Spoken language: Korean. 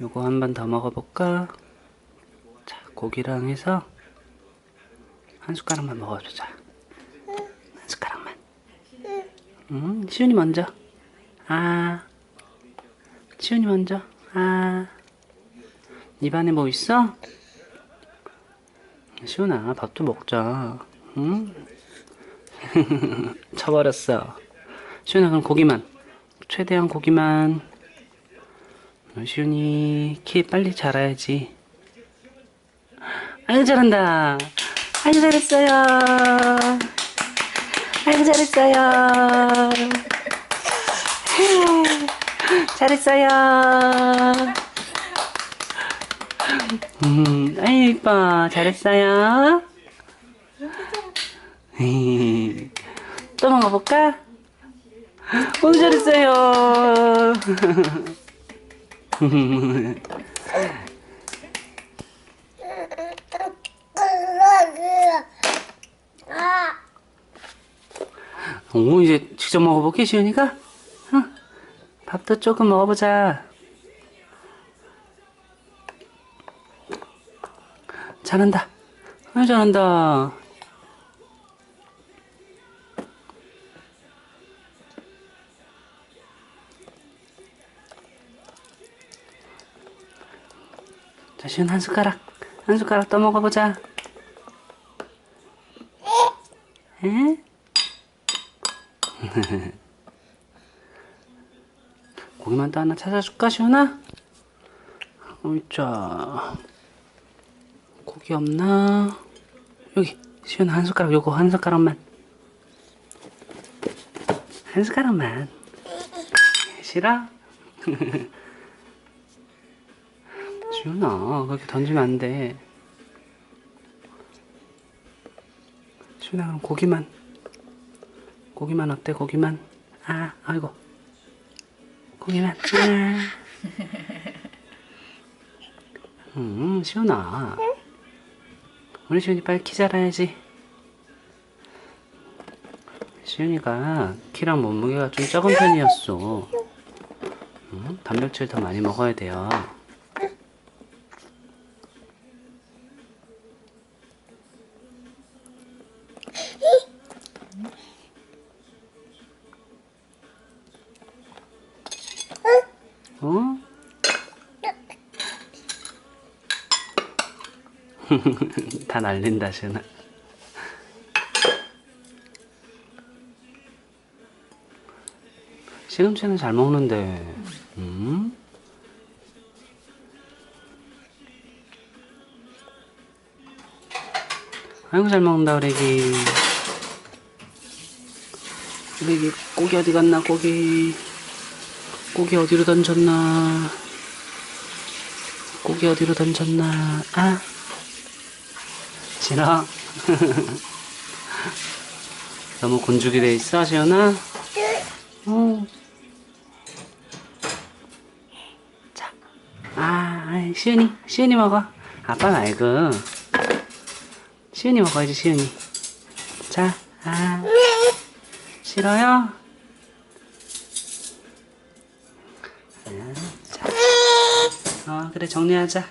요거 한 번 더 먹어볼까? 자, 고기랑 해서 한 숟가락만 먹어주자. 한 숟가락만. 음, 시윤이 먼저. 아. 시윤이 먼저. 아. 입안에 뭐 있어? 시윤아, 밥도 먹자. 응? 쳐버렸어. 시윤아, 그럼 고기만. 최대한 고기만. 시윤이 키 빨리 자라야지. 아이고 잘한다. 아이고 잘했어요. 아이고 잘했어요. 잘했어요. 음, 아이 이뻐. 잘했어요. 또 먹어볼까? 오 잘했어요. 오 이제 직접 먹어볼게 시윤이가. 응. 밥도 조금 먹어보자. 잘한다. 아 잘한다. 자, 시윤 한 숟가락. 한 숟가락 더 먹어보자. 에? 고기만 또 하나 찾아줄까, 시윤아? 어이자. 고기 없나? 여기, 시윤아 한 숟가락, 요거 한 숟가락만. 한 숟가락만. 싫어? 시윤아, 그렇게 던지면 안 돼. 시윤아, 그럼 고기만. 고기만 어때, 고기만? 아, 아이고. 고기만. 아. 음, 시윤아. 우리 시윤이 빨리 키 자라야지. 시윤이가 키랑 몸무게가 좀 적은 편이었어. 음, 단백질 더 많이 먹어야 돼요. 어? 다 날린다, 시은아. 시금치는 잘 먹는데, 음? 아이고, 잘 먹는다. 우리 애기, 고기 어디 갔나, 고기. 고기 어디로 던졌나? 고기 어디로 던졌나? 아, 싫어. 너무 곤죽이 돼 있어, 시연아? 어. 자, 아, 아이, 시연이, 시연이 먹어. 아빠 말고. 시연이 먹어야지, 시연이. 자, 아, 싫어요? 정리하자.